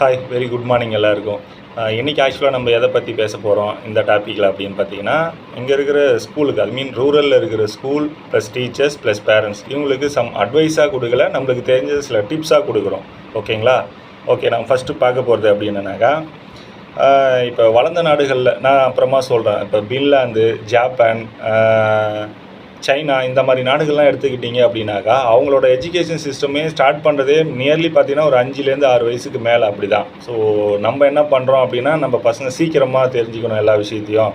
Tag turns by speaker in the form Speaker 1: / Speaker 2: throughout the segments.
Speaker 1: Hi very good morning எல்லாருக்கும். இன்றைக்கி இன்னைக்கு ஆக்சுவலாக நம்ம எதை பற்றி பேச போகிறோம் இந்த டாப்பிக்கில் அப்படின்னு பார்த்தீங்கன்னா இங்கே இருக்கிற ஸ்கூலுக்கு ஐ மீன் ரூரலில் இருக்கிற school plus teachers plus parents இவங்களுக்கு சம் அட்வைஸாக கொடுக்கல. நம்மளுக்கு தெரிஞ்ச சில டிப்ஸாக கொடுக்குறோம். ஓகேங்களா ஓகே நம்ம ஃபஸ்ட்டு பார்க்க போகிறது அப்படின்னாக்கா இப்போ வளர்ந்த நாடுகளில் நான் அப்புறமா சொல்கிறேன் இப்போ பின்லாந்து ஜாப்பான் சைனா இந்த மாதிரி நாடுகள்லாம் எடுத்துக்கிட்டிங்க அப்படின்னாக்கா அவங்களோட எஜுகேஷன் சிஸ்டமே ஸ்டார்ட் பண்ணுறதே நியர்லி பார்த்தீங்கன்னா ஒரு அஞ்சுலேருந்து ஆறு வயசுக்கு மேலே அப்படி தான் ஸோ நம்ம என்ன பண்ணுறோம் அப்படின்னா நம்ம பசங்க சீக்கிரமாக தெரிஞ்சுக்கணும் எல்லா விஷயத்தையும்.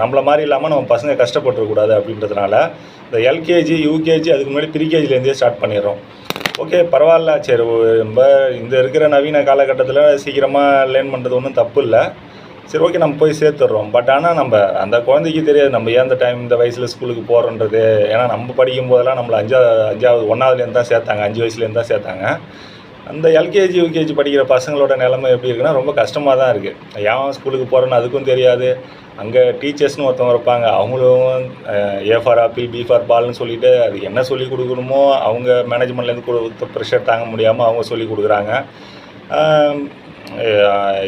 Speaker 1: நம்மளை நம்மள மாதிரி இல்லாமல் நம்ம பசங்க கஷ்டப்பட்டுறக்கூடாது அப்படின்றதுனால இந்த எல்கேஜி யூகேஜி அதுக்கு முன்னாடி ப்ரீகேஜிலேருந்தே ஸ்டார்ட் பண்ணிடுறோம். ஓகே பரவாயில்ல. சரி ரொம்ப இந்த இருக்கிற நவீன காலகட்டத்தில் சீக்கிரமாக லேர்ன் பண்ணுறது ஒன்றும் தப்பு இல்லை. சரி ஓகே நம்ம போய் சேர்த்துட்றோம். பட் ஆனால் நம்ம அந்த குழந்தைக்கு தெரியாது. நம்ம ஏன் அந்த டைம் இந்த வயசில் ஸ்கூலுக்கு போகிறோன்றது ஏன்னா நம்ம படிக்கும் போதெல்லாம் நம்மளை அஞ்சா அஞ்சாவது ஒன்றாவதுலேருந்து தான் சேர்த்தாங்க. அஞ்சு வயசுலேருந்து தான் சேர்த்தாங்க. அந்த எல்கேஜி யூகேஜி படிக்கிற பசங்களோட நிலமை எப்படி இருக்குன்னா ரொம்ப கஷ்டமாக தான் இருக்குது ஏன் ஸ்கூலுக்கு போகிறோன்னு அதுக்கும் தெரியாது. அங்கே டீச்சர்ஸ்னு ஒருத்தவங்க இருப்பாங்க. அவங்களும் A for apple B for பால்னு சொல்லிட்டு அது என்ன சொல்லி கொடுக்கணுமோ அவங்க மேனேஜ்மெண்ட்லேருந்து கொடுத்த ப்ரெஷர் தாங்க முடியாமல் அவங்க சொல்லி கொடுக்குறாங்க.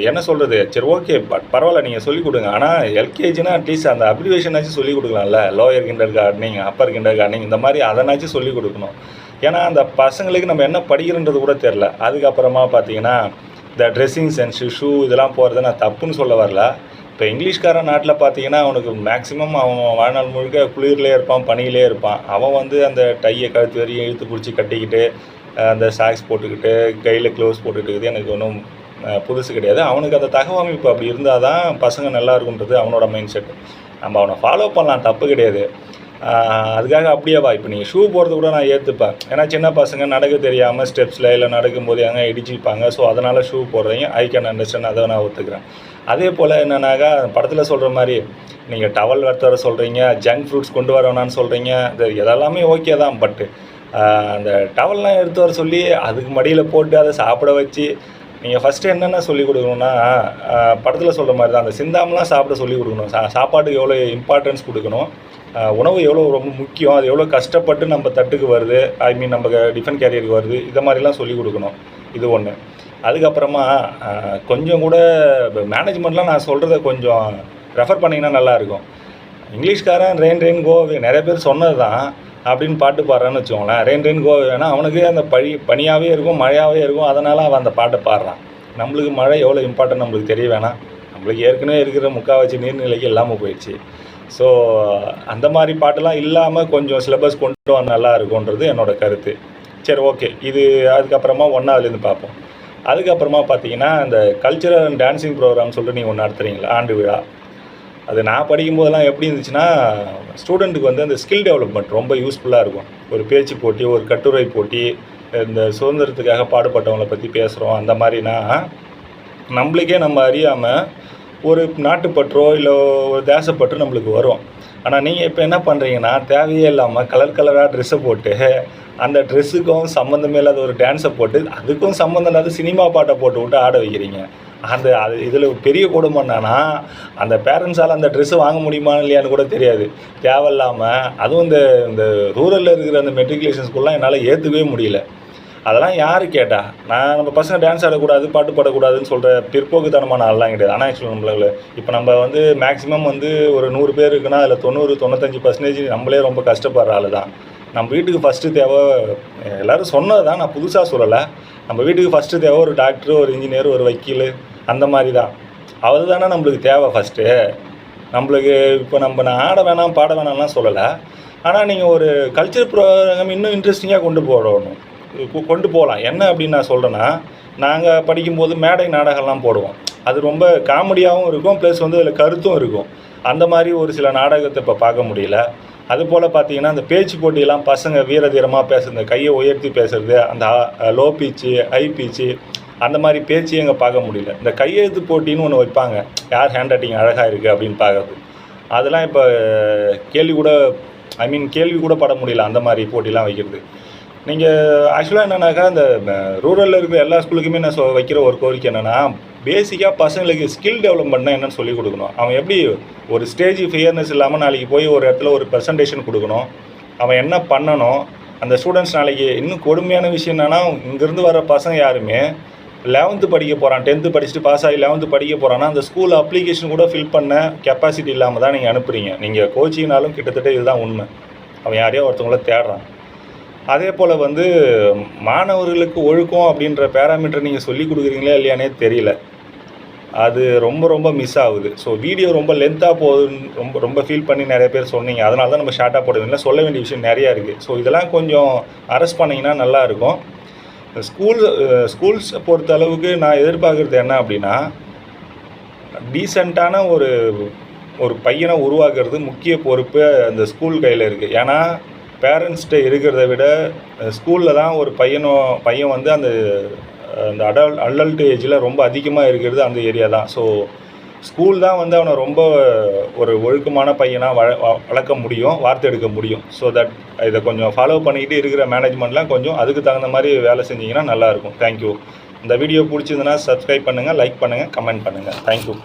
Speaker 1: என்ன சொல்கிறது சரி ஓகே பட் பரவாயில்ல நீங்கள் சொல்லிக் கொடுங்க. ஆனால் எல்கேஜினா அட்லீஸ்ட் அந்த அப்ரிவேஷனாச்சும் சொல்லிக் கொடுக்கலாம்ல. Lower kinder gardening upper kinder gardening இந்த மாதிரி அதனாச்சும் சொல்லிக் கொடுக்கணும். ஏன்னா அந்த பசங்களுக்கு நம்ம என்ன படிக்கிறன்றது கூட தெரில அதுக்கப்புறமா பார்த்தீங்கன்னா இந்த ட்ரெஸ்ஸிங் சென்ஸ் ஷூ இதெல்லாம் போகிறது நான் தப்புன்னு சொல்ல வரல. இப்போ இங்கிலீஷ்காரன் நாட்டில் பார்த்தீங்கன்னா அவனுக்கு மேக்ஸிமம் அவன் வாழ்நாள் முழுக்க குளிர்லேயே இருப்பான் பனியிலே இருப்பான். அவன் வந்து அந்த டையை கழுத்து வரையும் இழுத்து பிடிச்சி கட்டிக்கிட்டு அந்த சாக்ஸ் போட்டுக்கிட்டு கையில் க்ளோஸ் போட்டுக்கிட்டு எனக்கு ஒன்றும் புதுசு கிடையாது. அவனுக்கு அந்த தகவமைப்பு அப்படி இருந்தால் தான் பசங்க நல்லா இருக்குன்றது அவனோட மைண்ட் செட் நம்ம அவனை ஃபாலோ பண்ணலாம் தப்பு கிடையாது. அதுக்காக அப்படியேவா இப்போ நீங்கள் ஷூ போடுறது கூட நான் ஏற்றுப்பேன் ஏன்னா சின்ன பசங்க நடக்க தெரியாமல் ஸ்டெப்ஸில் இல்லை நடக்கும்போது அங்கே இடிச்சுப்பாங்க. ஸோ அதனால் ஷூ போடுறீங்க. ஐ கேன் அண்டர்ஸ்டாண்ட் அதை நான் ஒத்துக்கிறேன். அதே போல் என்னன்னாக்கா படத்தில் சொல்கிற மாதிரி நீங்கள் டவல் எடுத்து வர சொல்கிறீங்க ஜங்க் ஃப்ரூட்ஸ் கொண்டு வர வேணான்னு சொல்கிறீங்க இது இதெல்லாமே ஓகே தான். பட்டு அந்த டவல்லாம் எடுத்து வர சொல்லி அதுக்கு மடியில் போட்டு அதை சாப்பிட வச்சு நீங்கள் ஃபஸ்ட்டு என்னென்ன சொல்லிக் கொடுக்கணும்னா படத்தில் சொல்கிற மாதிரி தான் அந்த சிந்தாமலாம் சாப்பிட சொல்லி கொடுக்கணும். சா சாப்பாட்டுக்கு எவ்வளோ இம்பார்ட்டன்ஸ் கொடுக்கணும். உணவு எவ்வளோ ரொம்ப முக்கியம். அது எவ்வளோ கஷ்டப்பட்டு நம்ம தட்டுக்கு வருது. ஐ மீன் நம்ம டிஃபன் கேரியருக்கு வருது. இதை மாதிரிலாம் சொல்லிக் கொடுக்கணும். இது ஒன்று அதுக்கப்புறமா கொஞ்சம் கூட மேனேஜ்மெண்ட்லாம் நான் சொல்கிறத கொஞ்சம் ரெஃபர் பண்ணிங்கன்னா நல்லாயிருக்கும் இங்கிலீஷ்காரன் ரெயின் ரெயின் கோவே நிறைய பேர் சொன்னது தான் அப்படின்னு பாட்டு பாடுறான்னு வச்சுக்கோங்களேன். ரெயின் ரெயின் கோவே வேணா அவனுக்கு அந்த பழி பனியாகவே இருக்கும் மழையாகவே இருக்கும். அதனால் அவன் அந்த பாட்டை பாடுறான். நம்மளுக்கு மழை எவ்வளோ இம்பார்ட்டன்ட் நம்மளுக்கு தெரிய வேணாம். நம்மளுக்கு ஏற்கனவே இருக்கிற முக்கால்வாசி நீர்நிலைக்கு இல்லாமல் போயிடுச்சு. ஸோ அந்த மாதிரி பாட்டெல்லாம் இல்லாமல் கொஞ்சம் சிலபஸ் கொண்டு வந்தால் நல்லா இருக்கும்ன்றது என்னோட கருத்து. சரி ஓகே இது அதுக்கப்புறமா ஒன்றாவதுலேருந்து பார்ப்போம். அதுக்கப்புறமா பார்த்தீங்கன்னா இந்த கல்ச்சரல் அண்ட் டான்ஸிங் ப்ரோக்ராம் சொல்லிட்டு நீங்கள் ஒன்று நடத்துறீங்களா? ஆண்டு விழா. அது நான் படிக்கும்போதெல்லாம் எப்படி இருந்துச்சுன்னா ஸ்டூடெண்ட்டுக்கு வந்து அந்த ஸ்கில் டெவலப்மெண்ட் ரொம்ப யூஸ்ஃபுல்லாக இருக்கும். ஒரு பேச்சு போட்டி ஒரு கட்டுரை போட்டி இந்த சுதந்திரத்துக்காக பாடுபட்டவங்களை பற்றி பேசுகிறோம் அந்த மாதிரினா நம்மளுக்கே நம்ம அறியாமல் ஒரு நாட்டுப்பற்றோ இல்லை ஒரு தேசப்பற்று நம்மளுக்கு வரும். ஆனால் நீங்கள் இப்போ என்ன பண்ணுறீங்கன்னா தேவையே இல்லாமல் கலர் கலராக ட்ரெஸ்ஸை போட்டு அந்த ட்ரெஸ்ஸுக்கும் சம்மந்தமே இல்லாத ஒரு டான்ஸை போட்டு அதுக்கும் சம்மந்தம் இல்லாத சினிமா பாட்டை போட்டு விட்டு ஆட வைக்கிறீங்க. அந்த அது இதில் பெரிய கொடுமை என்னன்னா அந்த பேரண்ட்ஸால் அந்த ட்ரெஸ்ஸு வாங்க முடியுமா இல்லையான்னு கூட தெரியாது. தேவையில்லாமல் அதுவும் இந்த இந்த ரூரலில் இருக்கிற அந்த மெட்ரிகுலேஷன் ஸ்கூல்லாம் என்னால் ஏற்றுக்கவே முடியல. அதெல்லாம் யார் கேட்டா? நான் நம்ம பசங்க டான்ஸ் ஆடக்கூடாது பாட்டு பாடக்கூடாதுன்னு சொல்கிற பிற்போக்குத்தனமான ஆள்லாம் கிடையாது. ஆனால் ஆக்சுவலாக நம்மள இப்போ நம்ம வந்து மேக்ஸிமம் வந்து ஒரு நூறு பேர் இருக்குன்னா அதில் தொண்ணூறு தொண்ணூத்தஞ்சு பர்சன்டேஜ் நம்மளே ரொம்ப கஷ்டப்படுற ஆள் தான் நம்ம வீட்டுக்கு ஃபஸ்ட்டு தேவை எல்லோரும் சொன்னது தான் நான் புதுசாக சொல்லலை. நம்ம வீட்டுக்கு ஃபஸ்ட்டு தேவை ஒரு டாக்டர் ஒரு இன்ஜினியர் ஒரு வக்கீல். அந்த மாதிரி தான் அவர் தானே நம்மளுக்கு தேவை ஃபஸ்ட்டு நம்மளுக்கு இப்போ நம்ம நான் ஆட வேணாம் பாட வேணாம்லாம் சொல்லலை. ஆனால் நீங்கள் ஒரு கல்ச்சர் ப்ரோக்ராம் இன்னும் இன்ட்ரெஸ்டிங்காக கொண்டு போடணும். கொண்டு போகலாம் என்ன அப்படின்னு நான் சொல்கிறேன்னா நாங்கள் படிக்கும்போது மேடை நாடகம்லாம் போடுவோம். அது ரொம்ப காமெடியாகவும் இருக்கும் ப்ளஸ் வந்து அதில் கருத்தும் இருக்கும். அந்த மாதிரி ஒரு சில நாடகத்தை இப்போ பார்க்க முடியல. அதுபோல் பார்த்தீங்கன்னா அந்த பேச்சு போட்டியெல்லாம் பசங்க வீரதீரமாக பேசுறது இந்த கையை உயர்த்தி பேசுறது அந்த லோ பீச்சு ஹை பீச்சு அந்த மாதிரி பேச்சு எங்கே பார்க்க முடியல. இந்த கையெழுத்து போட்டின்னு ஒன்று வைப்பாங்க. யார் ஹேண்ட் ரைட்டிங் அழகாக இருக்குது அப்படின்னு பார்க்கறது. அதெல்லாம் இப்போ கேள்வி கூட ஐ மீன் கேள்வி கூட பட முடியல அந்த மாதிரி போட்டிலாம் வைக்கிறது. நீங்கள் ஆக்சுவலாக என்னென்னாக்கா இந்த ரூரலில் இருக்கிற எல்லா ஸ்கூலுக்குமே நான் சொ வைக்கிற ஒரு கோரிக்கை என்னென்னா பேசிக்காக பசங்களுக்கு ஸ்கில் டெவலப்மெண்ட்னா என்னன்னு சொல்லி கொடுக்கணும். அவன் எப்படி ஒரு ஸ்டேஜ் ஃபியர்னஸ் இல்லாமல் நாளைக்கு போய் ஒரு இடத்துல ஒரு ப்ரெசன்டேஷன் கொடுக்கணும். அவன் என்ன பண்ணணும். அந்த ஸ்டூடெண்ட்ஸ் நாளைக்கு இன்னும் கொடுமையான விஷயம் என்னென்னா இங்கேருந்து வர பசங்க யாருமே லெவன்த்து படிக்க போகிறான் டென்த்து படிச்சுட்டு பாஸ் ஆகி லெவன்த்து படிக்க போகிறான்னா அந்த ஸ்கூல் அப்ளிகேஷன் கூட ஃபில் பண்ண கெப்பாசிட்டி இல்லாமல் தான் நீங்கள் அனுப்புகிறீங்க நீங்கள் கோச்சிங்னாலும் கிட்டத்தட்ட இதுதான் உண்மை. அவன் யாரையோ ஒருத்தவங்கள தேடுறான். அதே போல் வந்து மாணவர்களுக்கு ஒழுக்கம் அப்படின்ற பேராமீட்டர் நீங்கள் சொல்லி கொடுக்குறீங்களா இல்லையானே தெரியல. அது ரொம்ப ரொம்ப மிஸ் ஆகுது. ஸோ வீடியோ ரொம்ப லென்த்தாக போகுதுன்னு ரொம்ப ரொம்ப ஃபீல் பண்ணி நிறைய பேர் சொன்னீங்க. அதனால தான் நம்ம ஷார்ட்டாக போடுவீங்களா சொல்ல வேண்டிய விஷயம் நிறையா இருக்குது ஸோ இதெல்லாம் கொஞ்சம் அரெஸ்ட் பண்ணிங்கன்னா நல்லாயிருக்கும் ஸ்கூல் ஸ்கூல்ஸ் பொறுத்த அளவுக்கு நான் எதிர்பார்க்குறது என்ன அப்படின்னா டீசெண்டான ஒரு ஒரு பையனை உருவாக்குறது முக்கிய பொறுப்பு அந்த ஸ்கூல் கையில் இருக்குது ஏன்னா பேரண்ட்ஸ்கிட்ட இருக்கிறத விட ஸ்கூலில் தான் ஒரு பையனோ பையன் வந்து அந்த அந்த அடல் அடல்ட் ஏஜில் ரொம்ப அதிகமாக இருக்கிறது அந்த ஏரியா தான். ஸோ ஸ்கூல் தான் வந்து அவனை ரொம்ப ஒரு ஒழுக்கமான பையனாக வள வளர்க்க முடியும் வார்த்தை எடுக்க முடியும். ஸோ தட் இதை கொஞ்சம் ஃபாலோ பண்ணிக்கிட்டு இருக்கிற மேனேஜ்மெண்ட்லாம் கொஞ்சம் அதுக்கு தகுந்த மாதிரி வேலை செஞ்சிங்கன்னா நல்லாயிருக்கும் தேங்க்யூ இந்த வீடியோ பிடிச்சிருந்துன்னா சப்ஸ்கிரைப் பண்ணுங்கள் லைக் பண்ணுங்கள் கமெண்ட் பண்ணுங்கள் தேங்க்யூ